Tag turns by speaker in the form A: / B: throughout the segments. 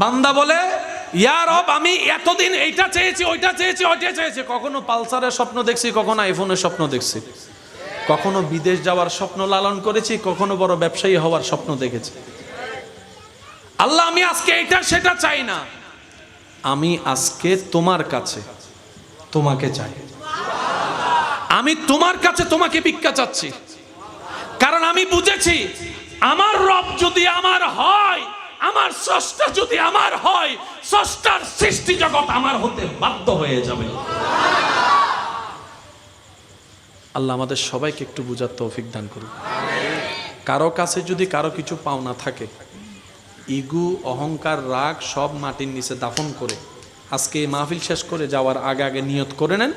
A: বান্দা বলে ইয়ার রব, আমি এতদিন এইটা চেয়েছি, ওইটা চেয়েছি ওইটা চেয়েছি। কখনো পালসারের স্বপ্ন দেখছি, কখনো আইফোনের স্বপ্ন দেখছি। কখনো বিদেশ যাওয়ার স্বপ্ন লালন করেছি, কখনো বড় ব্যবসায়ী হওয়ার স্বপ্ন দেখেছি। আল্লাহ, আমি আজকে এটা সেটা চাই না। আমি আজকে তোমার কাছে, তোমাকে চাই। আমি তোমার কাছে তোমাকে ভিক্ষা চাচ্ছি। কারণ আমি বুঝেছি, আমার রব যদি আমার হয় আমার স্রষ্টা যদি আমার হয়, স্রষ্টার সৃষ্টি জগৎ আমার হতে বাধ্য হয়ে যাবে। আল্লাহ আমাদের সবাইকে একটু বুঝার তৌফিক দান করুন। কারও কাছে যদি কারও কিছু পাওনা থাকে, ইগু, অহংকার, রাগ সব মাটির নিচে দাফন করে, আজকে মাহফিল শেষ করে যাওয়ার আগে আগে নিয়ত করে নেন।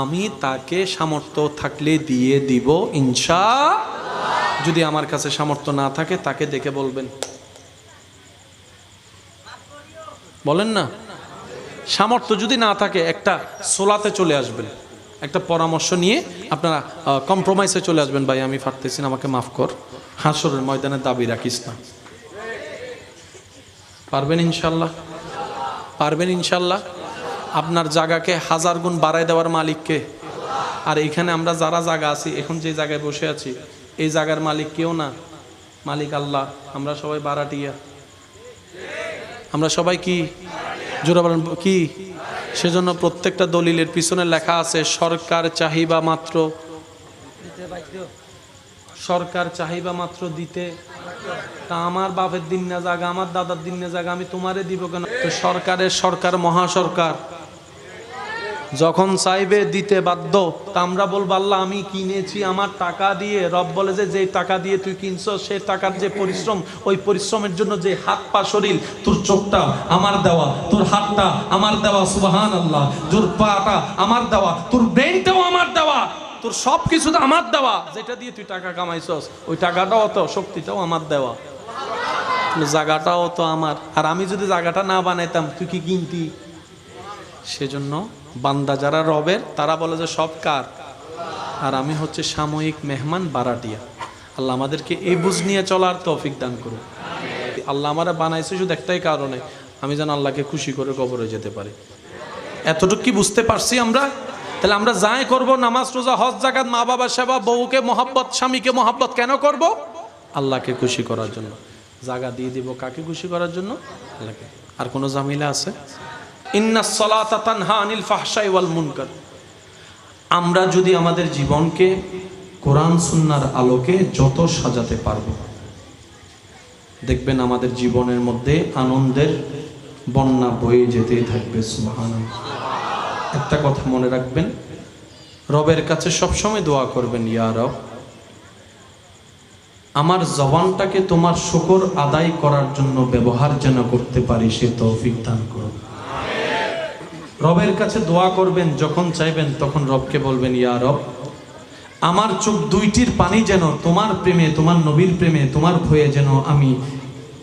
A: আমি তাকে সামর্থ্য থাকলে দিয়ে দিব, ইনশা যদি আমার কাছে সামর্থ্য না থাকে, তাকে দেখে বলবেন বলেন না? সামর্থ্য যদি না থাকে, একটা সোলাতে চলে আসবেন। একটা পরামর্শ নিয়ে আপনারা কম্প্রোমাইসে চলে আসবেন, ভাই, আমি ফাটতেছি না, আমাকে মাফ কর। হাসরের ময়দানে দাবি রাখিস না। পারবেন ইনশাল্লাহ? পারবেন ইনশাল্লাহ? আপনার জায়গাকে হাজার গুণ বাড়ায় দেওয়ার মালিককে। আর এখানে আমরা যারা জায়গা আছি, এখন যে জায়গায় বসে আছি, এই জায়গার মালিক কেউ না। মালিক আল্লাহ, আমরা সবাই বারাটিয়া। আমরা সবাই কি? জোরা বলেন, কি? সেজন্য প্রত্যেকটা দলিলের পিছনে লেখা আছে, সরকার চাহিবা মাত্র। সরকার চাহিবা মাত্র দিতে। তা আমার বাপের দিন না জাগা আমার দাদার দিন না জাগা আমি তোমারে দিব কেন? তো সরকারের সরকার, মহাসরকার। যখন চাইবে দিতে বাধ্য, তা আমরা বলব, আল্লাহ, আমি কিনেছি আমার টাকা দিয়ে। রব বলে যে যে টাকা দিয়ে তুই কিনছ, সে টাকার যে পরিশ্রম, ওই পরিশ্রমের জন্য যে হাত পা শরীর, তোর চোখটা আমার দেওয়া, তোর হাতটা আমার দেওয়া সুবাহান আল্লাহ তোর পাটা আমার দেওয়া, তোর ব্রেনটাও আমার দেওয়া, তোর সব কিছু তো আমার দেওয়া। যেটা দিয়ে তুই টাকা কামাইছস, ওই টাকাটাও তো, শক্তিটাও আমার দেওয়া। জায়গাটাও তো আমার। আর আমি যদি জায়গাটা না বানাইতাম, তুই কি কিনতি? সেজন্য বান্দা যারা রবের, তারা বলে যে, সব কার? আর আমি হচ্ছে সাময়িক মেহমান বারাটিয়া। আল্লাহ আমাদেরকে এই বুঝ নিয়ে চলার তৌফিক দান করুন আল্লাহ আমারা বানাইছে শুধু একটাই কারণে, আমি যেন আল্লাহকে খুশি করে কবরে যেতে পারি। এতটুকু কি বুঝতে পারছি আমরা? তাহলে আমরা যাই করব, নামাজ, রোজা, হজ জাকাত মা বাবা সেবা, বউকে মহাব্বত, স্বামীকে মহাব্বত কেন করব? আল্লাহকে খুশি করার জন্য। জায়গা দিয়ে দিব কাকে খুশি করার জন্য? আল্লাহকে। আর কোনো জামিলা আছে? মুনকার। আমরা যদি আমাদের জীবনকে কোরআন সুন্নার আলোকে যত সাজাতে পারব, দেখবেন আমাদের জীবনের মধ্যে আনন্দের বন্যা বয়ে যেতেই থাকবে সুবহান একটা কথা মনে রাখবেন, রবের কাছে সবসময় দোয়া করবেন, ইয়া রব, আমার জবানটাকে তোমার শুকর আদায় করার জন্য ব্যবহার যেন করতে পারি, সে তৌফিক দান করো রবের কাছে দোয়া করবেন, যখন চাইবেন তখন রবকে বলবেন, ইয়া রব, আমার চোখ দুইটির পানি যেন তোমার প্রেমে, তোমার নবীর প্রেমে, তোমার ভয়ে যেন আমি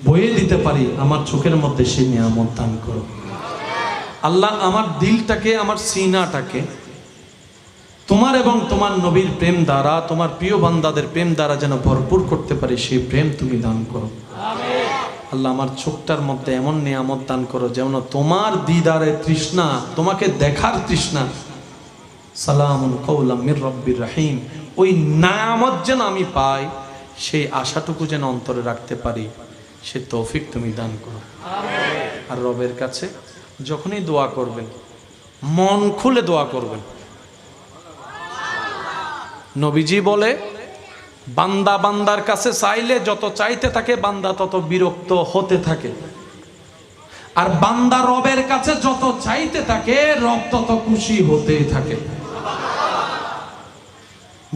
A: বয়ে দিতে পারি, আমার চোখের মধ্যে সে নিয়ামত দান করো। আল্লাহ, আমার দিলটাকে, আমার সিনাটাকে, তোমার এবং তোমার নবীর প্রেম দ্বারা, তোমার প্রিয় বান্দাদের প্রেম দ্বারা যেন ভরপুর করতে পারি, সেই প্রেম তুমি দান করো। আল্লাহ আমার চোখটার মধ্যে এমন নিয়ামত দান করো যেমন তোমার দিদারে তৃষ্ণা, তোমাকে দেখার তৃষ্ণা। সালামুন কৌলাম মির রব্বির রাহিম। ওই নায়ামত যেন আমি পাই, সেই আশাটুকু যেন অন্তরে রাখতে পারি, সে তৌফিক তুমি দান করো। আর রবের কাছে যখনই দোয়া করবেন, মন খুলে দোয়া করবেন। নবীজি বলে বান্দা বান্দার কাছে চাইলে যত চাইতে থাকে, বান্দা তত বিরক্ত হতে থাকে। আর বান্দা রবের কাছে যত চাইতে থাকে, রব তত খুশি হতে থাকে।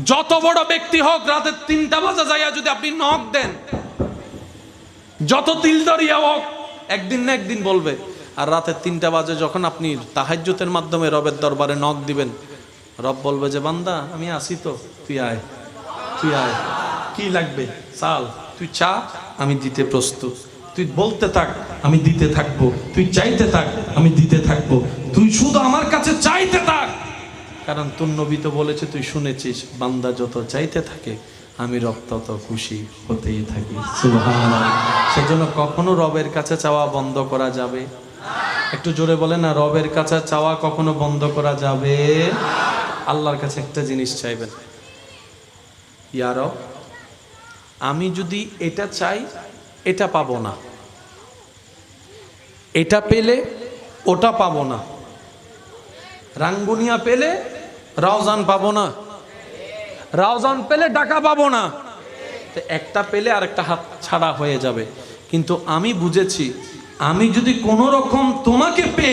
A: যত বড় ব্যক্তি হোক রাতের তিনটা বাজে যাইয়া যদি আপনি নখ দেন, যত তিল দরিয়া হোক, একদিন না একদিন বলবে, আর রাতের তিনটা বাজে যখন আপনি তাহাজ্যতের মাধ্যমে রবের দরবারে নখ দিবেন, রব বলবে যে, বান্দা, আমি আসি তো, তুই আয়। তুই আয় কি লাগবে? চাল। তুই চা, আমি দিতে প্রস্তুত। তুই বলতে থাক, আমি দিতে থাকব। তুই চাইতে থাক, আমি দিতে থাকব। তুই শুধু আমার কাছে চাইতে থাক! কারণ তোর নবী তো বলেছে, তুই শুনেছিস, বান্দা যত চাইতে থাকে, আমি রক্তত খুশি হতেই থাকি। সেজন্য কখনো রবের কাছে চাওয়া বন্ধ করা যাবে? একটু জোরে বলে না, রবের কাছে চাওয়া কখনো বন্ধ করা যাবে? আল্লাহর কাছে একটা জিনিস চাইবেন। আমি যদি এটা চাই, এটা পাবো না। এটা পেলে, ওটা পাবো না। রাঙ্গুনিয়া পেলে রাউজান পাবো না। রাউজান পেলে ডাকা পাবো না। একটা পেলে আর একটা হাত ছাড়া হয়ে যাবে। কিন্তু আমি বুঝেছি, আমি যদি কোনো রকম তোমাকে পেয়ে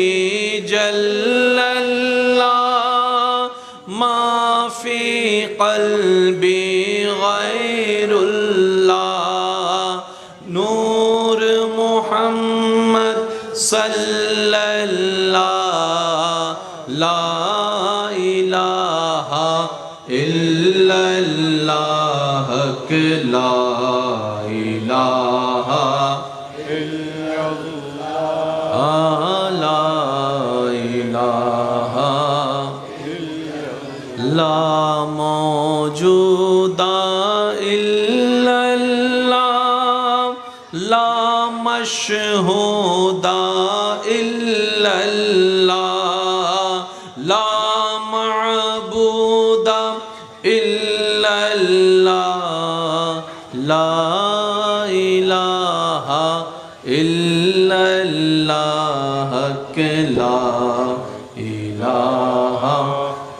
A: لا الہ الا اللہ حق لا الہ الا اللہ لا الہ الا اللہ لا مشہودہ الا اللہ الہ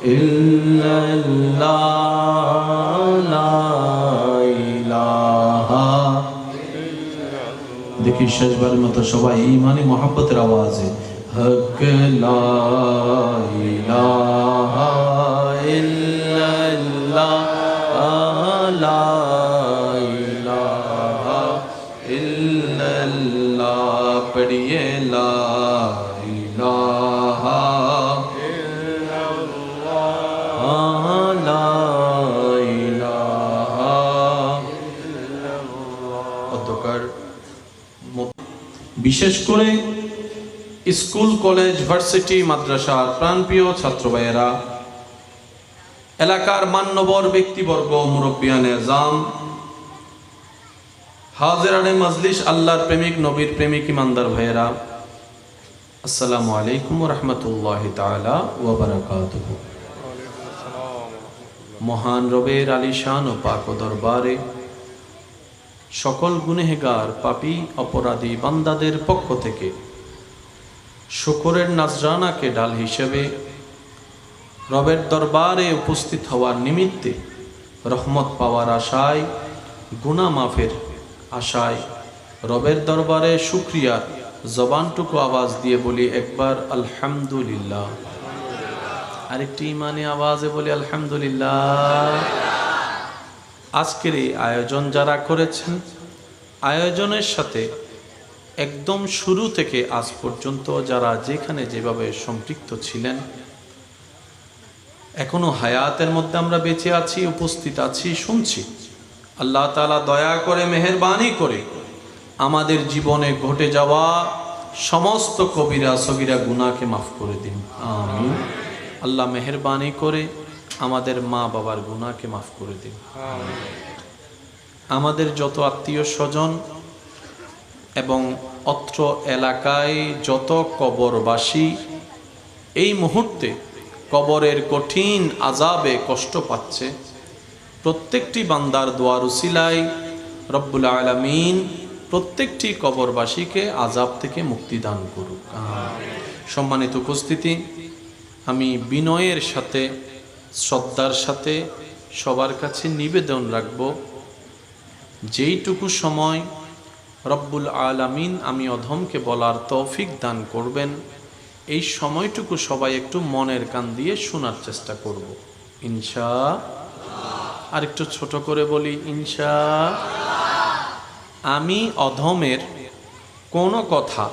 A: الا اللہ لا الہ دیکھیں شجبر متشبہ ایمان محبت رواز ہے حق لا الہ الا اللہ لا الہ الا اللہ پڑھئے لا বিশেষ করে স্কুল, কলেজ, ভার্সিটি, মাদ্রাসার প্রাণপ্রিয় ছাত্র ভাইয়েরা এলাকার মান্যবর ব্যক্তিবর্গ মুরব্বিয়ানে জাম হাজেরানে মজলিস আল্লাহর প্রেমিক, নবীর প্রেমিক ইমানদার ভাইয়েরা, আসসালামু আলাইকুম রহমতুল্লাহ তালা ওবরাকাত মহান রবের আলিশান ও পাক দরবারে সকল গুনেহগার পাপী, অপরাধী বান্দাদের পক্ষ থেকে। শুকরের নাজরানাকে ডাল হিসেবে, রবের দরবারে উপস্থিত হওয়ার নিমিত্তে রহমত পাওয়ার আশায় গুনা মাফের আশায় রবের দরবারে শুক্রিয়া জবানটুকু আওয়াজ দিয়ে বলি একবার আলহামদুলিল্লাহ। আরেকটি ইমানে আওয়াজে বলি আলহামদুলিল্লাহ। আজকের এই আয়োজন যারা করেছেন, আয়োজনের সাথে একদম শুরু থেকে আজ পর্যন্ত যারা যেখানে যেভাবে সম্পৃক্ত ছিলেন, এখনও হায়াতের মধ্যে আমরা বেঁচে আছি, উপস্থিত আছি, শুনছি। আল্লাহ তালা দয়া করে, মেহরবানি করে আমাদের জীবনে ঘটে যাওয়া সমস্ত কবিরা সগিরা গুনাকে মাফ করে দিন। আল্লাহ মেহরবানি করে আমাদের মা বাবার গুণাকে মাফ করে দিন। আমাদের যত আত্মীয় স্বজন এবং অত্র এলাকায় যত কবরবাসী এই মুহূর্তে কবরের কঠিন আজাবে কষ্ট পাচ্ছে। প্রত্যেকটি বান্দার দোয়ার উসিলায় রব্বুল আলমিন প্রত্যেকটি কবরবাসীকে আজাব থেকে মুক্তি দান করুক। সম্মানিত উপস্থিতি আমি বিনয়ের সাথে শ্রদ্ধার সাথে সবার কাছে নিবেদন রাখব। যেইটুকু সময় রব্বুল আলামিন আমি অধমকে বলার তৌফিক দান করবেন, এই সময়টুকু সবাই একটু মনের কান দিয়ে শোনার চেষ্টা করব। ইনশা আর একটু ছোট করে বলি, ইনশা আমি অধমের কোনো কথা,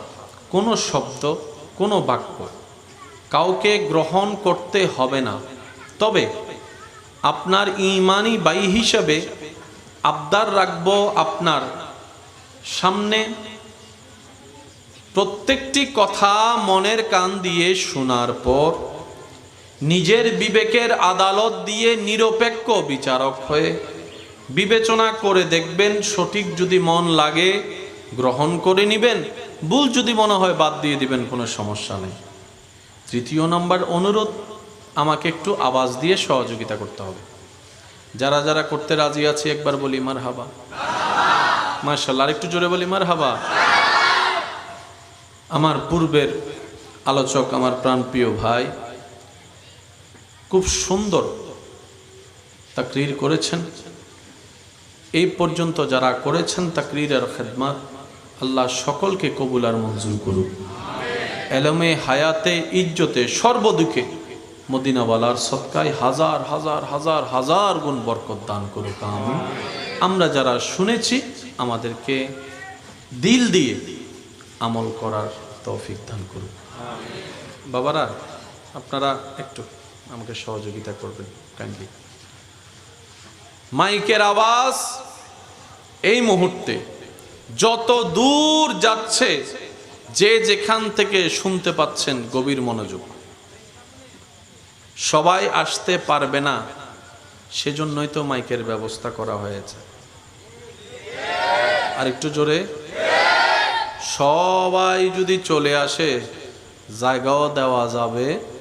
A: কোনো শব্দ, কোনো বাক্য কাউকে গ্রহণ করতে হবে না। তবে আপনার ইমানি বাই হিসাবে আবদার রাখব আপনার সামনে। প্রত্যেকটি কথা মনের কান দিয়ে শোনার পর নিজের বিবেকের আদালত দিয়ে নিরপেক্ষ বিচারক হয়ে বিবেচনা করে দেখবেন, সঠিক যদি মন লাগে গ্রহণ করে নেবেন, ভুল যদি মনে হয় বাদ দিয়ে দিবেন, কোনো সমস্যা নেই। তৃতীয় নম্বর অনুরোধ আমাকে একটু আওয়াজ দিয়ে সহযোগিতা করতে হবে। যারা যারা করতে রাজি আছে, একবার বলি মার হাবা মার্শাল্লাহ আর একটু জোরে বলি মার হাবা আমার পূর্বের আলোচক, আমার প্রাণপ্রিয় ভাই, খুব সুন্দর তাকরির করেছেন। এই পর্যন্ত যারা করেছেন তাকরির আর খেদমাত, আল্লাহ সকলকে কবুল আর মঞ্জুর করুক। এলমে হায়াতে, ইজ্জতে, সর্বদুখে মদিনাওয়ালার সৎকায় হাজার হাজার হাজার হাজার গুণ বরকত দান করুক আমি আমরা যারা শুনেছি, আমাদেরকে দিল দিয়ে আমল করার তৌফিক দান করুক। বাবারা, আপনারা একটু আমাকে সহযোগিতা করবেন কাইন্ডলি মাইকের আওয়াজ এই মুহূর্তে যত দূর যাচ্ছে, যে যেখান থেকে শুনতে পাচ্ছেন গভীর মনোযোগ সবাই আসতে পারবে না। সেজন্যই তো মাইকের ব্যবস্থা করা হয়েছে। আর একটু জোরে। সবাই যদি চলে আসে, জায়গাও দেওয়া যাবে।